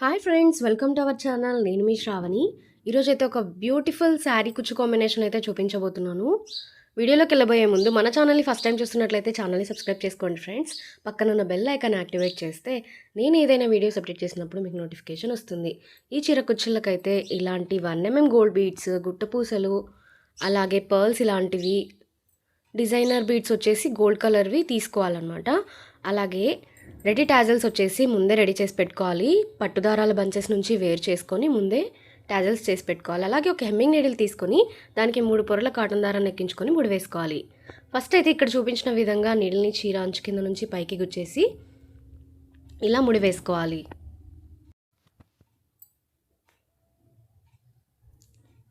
Hi friends welcome to our channel నేను మీ శ్రావణి. ఈరోజు అయితే ఒక బ్యూటిఫుల్ శారీ కుచ్చు కాంబినేషన్ అయితే చూపించబోతున్నాను. వీడియోలోకి వెళ్ళబోయే ముందు మన ఛానల్ని ఫస్ట్ టైం చూస్తున్నట్లయితే ఛానల్ని సబ్స్క్రైబ్ చేసుకోండి ఫ్రెండ్స్ పక్కన ఉన్న బెల్ ఐకాన్ యాక్టివేట్ చేస్తే నేను ఏదైనా వీడియోస్ అప్డేట్ చేసినప్పుడు మీకు నోటిఫికేషన్ వస్తుంది. ఈ చీర కుచ్చులకైతే ఇలాంటి one MM mm gold beads గుట్టపూసలు అలాగే పర్ల్స్ ఇలాంటివి డిజైనర్ బీడ్స్ వచ్చేసి గోల్డ్ కలర్వి తీసుకోవాలన్నమాట. అలాగే రెడీ టాజల్స్ వచ్చేసి ముందే రెడీ చేసి పెట్టుకోవాలి. పట్టుదారాల బంచెస్ నుంచి వేరు చేసుకొని ముందే టాజల్స్ చేసి పెట్టుకోవాలి. అలాగే ఒక హెమ్మింగ్ నీడిల్ తీసుకొని దానికి మూడు పొరల కాటన్ దారాన్ని ఎక్కించుకొని ముడి వేసుకోవాలి. ఫస్ట్ అయితే ఇక్కడ చూపించిన విధంగా నీడిల్ని చీర అంచు కింద నుంచి పైకి గుచ్చేసి ఇలా ముడి వేసుకోవాలి.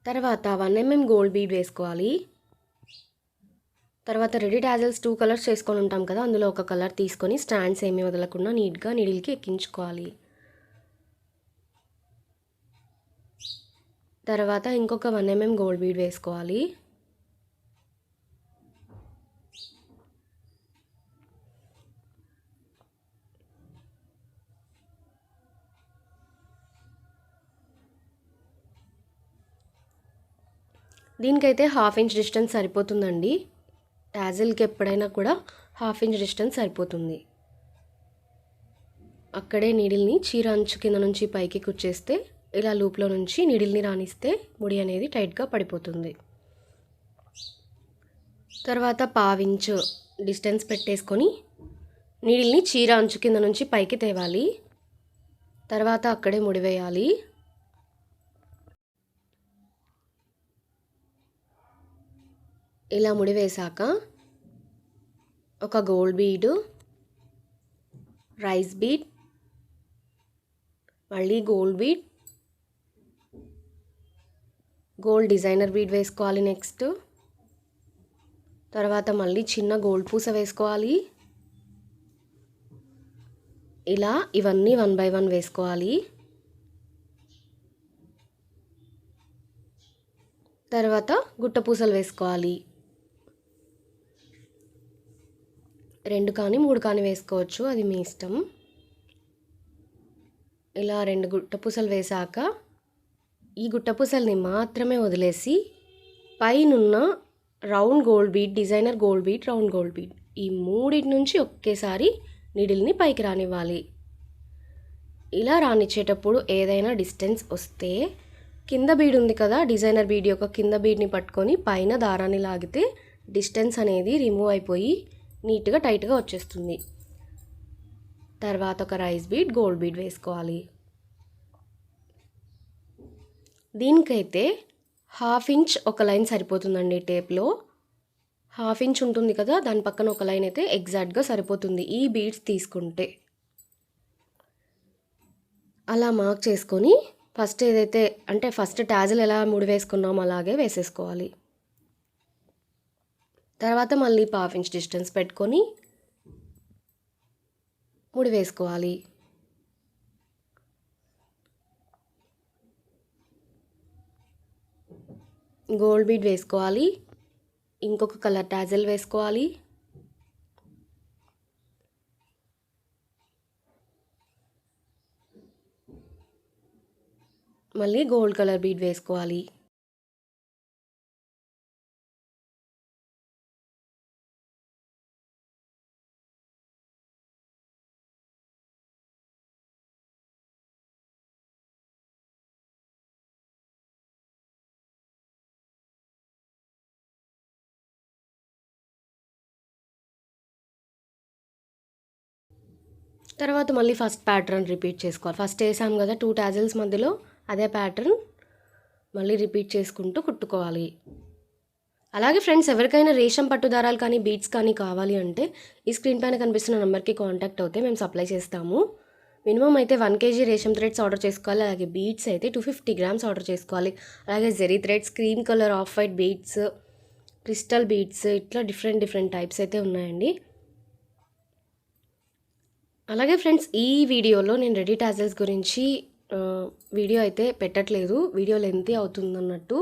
తర్వాత వన్ ఎంఎం గోల్డ్ బీడ్ వేసుకోవాలి. తర్వాత రెడీ టాజల్స్ టూ కలర్స్ చేసుకొని ఉంటాం కదా అందులో ఒక కలర్ తీసుకొని స్టాండ్స్ ఏమీ వదలకుండా నీట్గా నీడిల్కి ఎక్కించుకోవాలి. తర్వాత ఇంకొక వన్ ఎంఎం గోల్డ్ బీడ్ వేసుకోవాలి. దీనికైతే హాఫ్ ఇంచ్ డిస్టెన్స్ సరిపోతుందండి. టాజిల్కి ఎప్పుడైనా కూడా హాఫ్ ఇంచ్ డిస్టెన్స్ సరిపోతుంది. అక్కడే నీడిల్ని చీర అంచు కింద నుంచి పైకి కుచ్చేస్తే ఇలా లూప్లో నుంచి నీడిల్ని రాణిస్తే ముడి అనేది టైట్గా పడిపోతుంది. తర్వాత పావించు డిస్టెన్స్ పెట్టేసుకొని నీడిల్ని చీర అంచు కింద నుంచి పైకి తేవాలి. తర్వాత అక్కడే ముడి ఇలా ముడివేశాక ఒక గోల్డ్ బీడు రైస్ బీడ్ మళ్ళీ gold bead. Gold designer bead వేసుకోవాలి నెక్స్ట్. తర్వాత మళ్ళీ చిన్న గోల్డ్ పూస వేసుకోవాలి. ఇలా ఇవన్నీ వన్ బై వన్ వేసుకోవాలి. తర్వాత గుట్ట పూసలు వేసుకోవాలి. రెండు కానీ మూడు కానీ వేసుకోవచ్చు. అది మీ ఇష్టం. ఇలా రెండు గుట్టపూసలు వేసాక ఈ గుట్టపూసల్ని మాత్రమే వదిలేసి పైనున్న round gold bead designer gold bead round gold bead ఈ మూడింటి నుంచి ఒకేసారి నీడిల్ని పైకి రానివ్వాలి. ఇలా రానిచ్చేటప్పుడు ఏదైనా డిస్టెన్స్ వస్తే కింద బీడ్ ఉంది కదా డిజైనర్ బీడ్ యొక్క కింద బీడ్ని పట్టుకొని పైన దారాన్ని లాగితే డిస్టెన్స్ అనేది రిమూవ్ అయిపోయి నీట్గా టైట్గా వచ్చేస్తుంది. తర్వాత ఒక రైస్ బీడ్ గోల్డ్ బీడ్ వేసుకోవాలి. దీనికైతే హాఫ్ ఇంచ్ ఒక లైన్ సరిపోతుందండి టేప్లో. హాఫ్ ఇంచ్ ఉంటుంది కదా దాని పక్కన ఒక లైన్ అయితే ఎగ్జాక్ట్గా సరిపోతుంది ఈ బీడ్స్ తీసుకుంటే. అలా మార్క్ చేసుకొని ఫస్ట్ ఏదైతే అంటే ఫస్ట్ టాజిల్ ఎలా ముడి వేసుకున్నామో అలాగే వేసేసుకోవాలి. తర్వాత మళ్ళీ హాఫ్ ఇంచ్ డిస్టెన్స్ పెట్టుకొని ముడి వేసుకోవాలి. గోల్డ్ బీడ్ వేసుకోవాలి. ఇంకొక కలర్ టాజల్ వేసుకోవాలి. మళ్ళీ గోల్డ్ కలర్ బీడ్ వేసుకోవాలి. తర్వాత మళ్ళీ ఫస్ట్ ప్యాటర్న్ రిపీట్ చేసుకోవాలి. ఫస్ట్ వేసాం కదా టూ ట్యాజిల్స్ మధ్యలో అదే ప్యాటర్న్ మళ్ళీ రిపీట్ చేసుకుంటూ కుట్టుకోవాలి. అలాగే ఫ్రెండ్స్ ఎవరికైనా రేషం పట్టు దారాలు కానీ బీట్స్ కానీ కావాలి అంటే ఈ స్క్రీన్ పైన కనిపిస్తున్న నెంబర్కి కాంటాక్ట్ అవుతే మేము సప్లై చేస్తాము. మినిమం అయితే వన్ కేజీ రేషం థ్రెడ్స్ ఆర్డర్ చేసుకోవాలి. అలాగే బీట్స్ అయితే టూ ఫిఫ్టీ గ్రామ్స్ ఆర్డర్ చేసుకోవాలి. అలాగే zari threads cream colour off white beads crystal beads ఇట్లా డిఫరెంట్ డిఫరెంట్ టైప్స్ అయితే ఉన్నాయండి. అలాగే ఫ్రెండ్స్ ఈ వీడియోలో నేను రెడీ టాజల్స్ గురించి వీడియో అయితే పెట్టట్లేదు. వీడియో లెంతీ అవుతుందన్నట్టు.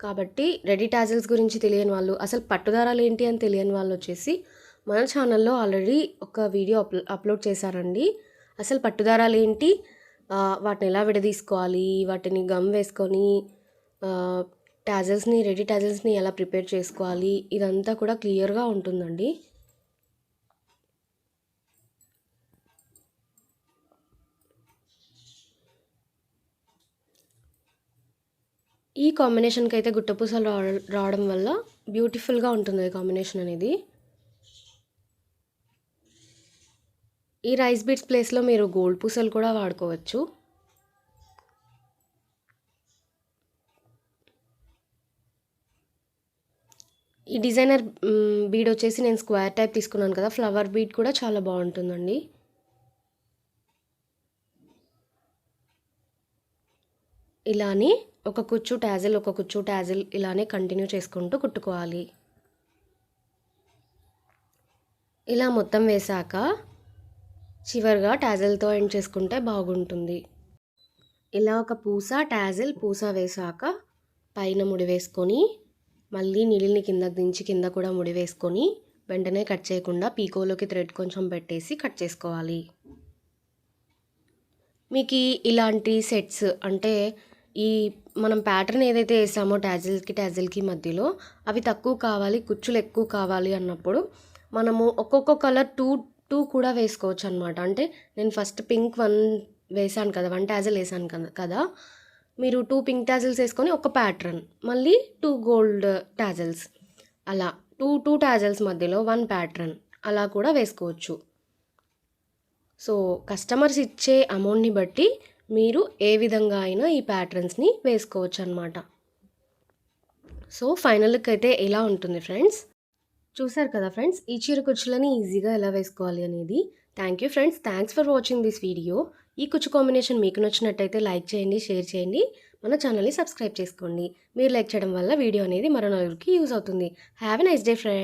కాబట్టి రెడీ టాజల్స్ గురించి తెలియని వాళ్ళు అసలు పట్టుదారాలు ఏంటి అని తెలియని వాళ్ళు వచ్చేసి మన ఛానల్లో ఆల్రెడీ ఒక వీడియో అప్లో అప్లోడ్ చేశారండి. అసలు పట్టుదారాలు ఏంటి? వాటిని ఎలా విడదీసుకోవాలి? వాటిని గమ్ వేసుకొని టాజల్స్ని రెడీ టాజల్స్ని ఎలా ప్రిపేర్ చేసుకోవాలి? ఇదంతా కూడా క్లియర్గా ఉంటుందండి. ఈ కాంబినేషన్కి అయితే గుట్టపూసలు రావడం వల్ల బ్యూటిఫుల్గా ఉంటుంది ఈ కాంబినేషన్ అనేది. ఈ రైస్ బీట్స్ ప్లేస్లో మీరు గోల్డ్ పూసలు కూడా వాడుకోవచ్చు. ఈ డిజైనర్ బీడ్ వచ్చేసి నేను స్క్వేర్ టైప్ తీసుకున్నాను కదా ఫ్లవర్ బీడ్ కూడా చాలా బాగుంటుందండి. ఇలానే ఒక కుచ్చు ట్యాజిల్ ఒక కుచ్చు ట్యాజిల్ ఇలానే కంటిన్యూ చేసుకుంటూ కుట్టుకోవాలి. ఇలా మొత్తం వేశాక చివరిగా ట్యాజిల్తో ఎండ్ చేసుకుంటే బాగుంటుంది. ఇలా ఒక పూస ట్యాజిల్ పూస వేశాక పైన ముడి వేసుకొని మళ్ళీ నీళ్ళని కింద దించి కింద కూడా ముడి వేసుకొని వెంటనే కట్ చేయకుండా పీకోలోకి థ్రెడ్ కొంచెం పెట్టేసి కట్ చేసుకోవాలి. మీకు ఇలాంటి సెట్స్ అంటే ఈ మనం ప్యాటర్న్ ఏదైతే వేసామో ట్యాజిల్కి ట్యాజిల్కి మధ్యలో అవి తక్కువ కావాలి కుచ్చులు ఎక్కువ కావాలి అన్నప్పుడు మనము ఒక్కొక్క కలర్ టూ టూ కూడా వేసుకోవచ్చు అనమాట అంటే నేను ఫస్ట్ పింక్ వన్ వేసాను కదా వన్ ట్యాజిల్ వేసాను కదా కదా. మీరు టూ పింక్ టాజిల్స్ వేసుకొని ఒక ప్యాటర్న్ మళ్ళీ టూ గోల్డ్ టాజిల్స్ అలా టూ టూ టాజిల్స్ మధ్యలో వన్ ప్యాటర్న్ అలా కూడా వేసుకోవచ్చు. సో కస్టమర్స్ ఇచ్చే అమౌంట్ని బట్టి మీరు ఏ విధంగా అయినా ఈ ప్యాటర్న్స్ని వేసుకోవచ్చు అనమాట సో ఫైనల్కి అయితే ఇలా ఉంటుంది ఫ్రెండ్స్ చూసారు కదా ఫ్రెండ్స్ ఈ చీర కుచ్చులని ఈజీగా ఎలా వేసుకోవాలి అనేది. Thank you friends thanks for watching this video ఈ కుచ్చు కాంబినేషన్ మీకు నచ్చినట్టయితే లైక్ చేయండి షేర్ చేయండి. మన ఛానల్ని సబ్స్క్రైబ్ చేసుకోండి. మీరు లైక్ చేయడం వల్ల వీడియో అనేది మరో నలుగురికి యూజ్ అవుతుంది. Have a nice day friend